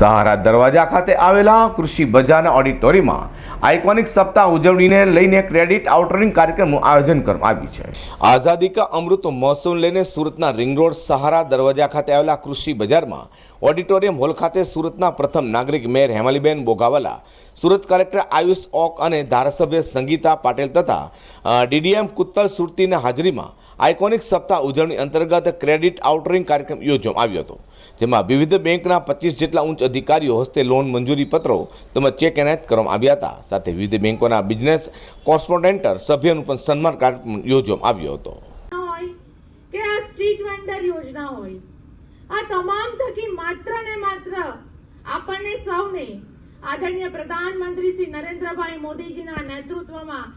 સહારા દરવાજા ખાતે આવેલા કૃષિ બજારના ઓડિટોરિયમમાં આઇકોનિક સપ્તાહ ઉજવણીને લઈને ક્રેડિટ આઉટરિંગ કાર્યક્રમનું આયોજન કરવામાં આવ્યું છે. આઝાદી કા અમૃત મહોત્સવ લઈને સુરતના રિંગ રોડ સહારા દરવાજા ખાતે આવેલા કૃષિ બજારમાં ઓડિટોરિયમ હોલ ખાતે સુરતના પ્રથમ નાગરિક મેયર હેમાલીબેન બોગાવાલા, સુરત કલેક્ટર આયુષ ઓક અને ધારાસભ્ય સંગીતા પાટેલ તથા ડીડીએમ કુત્તલ સુરતીના હાજરીમાં આઇકોનિક સપ્તાહ ઉજવણી અંતર્ગત ક્રેડિટ આઉટરિંગ કાર્યક્રમ યોજવામાં આવ્યો હતો. જેમાં વિવિધ બેંકના પચીસ જેટલા ઉચ્ચ અધિકારીઓ હસ્તે લોન મંજૂરી પત્રો તેમજ ચેક એનાયત કરવામાં આવ્યા હતા. સાથે વિવિધ બેંકોના બિઝનેસ કોર્સ્પોન્ડેન્ટર સભ્યનું પણ સન્માન કાર્યક્રમ યોજવામાં આવ્યો હતો. કે આ સ્ટ્રીટ વેન્ડર યોજના હોય, આ તમામ થકી માત્ર ને માત્ર આપણને સૌને આદરણીય પ્રધાનમંત્રી શ્રી નરેન્દ્રભાઈ મોદીજીના નેતૃત્વમાં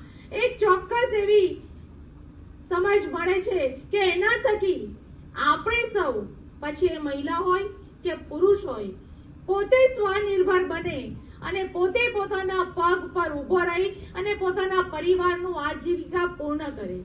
એક ચોક્કસ એવી સમજ મળે છે કે એના થકી આપણે સૌ પછી એ મહિલા હોય કે પુરુષ હોય, પોતે સ્વનિર્ભર બને અને પોતે પોતાના પગ પર ઊભો રહી અને પોતાના પરિવારનું આજીવિકા પૂર્ણ કરે.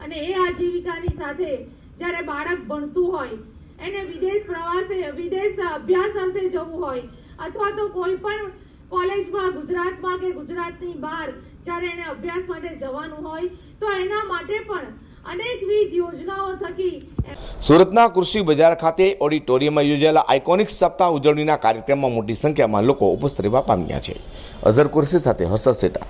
અને એ આજીવિકાની સાથે જ્યારે બાળક ભણતું હોય, એને વિદેશ પ્રવાસે, વિદેશ અભ્યાસ અર્થે જવું હોય, અથવા તો કોઈ પણ કોલેજમાં, ગુજરાતમાં કે ગુજરાતની બહાર જ્યારે એને અભ્યાસ માટે જવાનું હોય, તો એના માટે પણ અનેકવિધ યોજનાઓ થકી સુરતના કૃષિ બજાર ખાતે ઓડિટોરિયમમાં યોજાયેલા આઇકોનિક સપ્તાહ ઉજવણીના કાર્યક્રમમાં મોટી સંખ્યામાં લોકો ઉપસ્થિત રહેવા પામ્યા છે. અઝર કુર્સી સાથે હર્ષદ સેટા.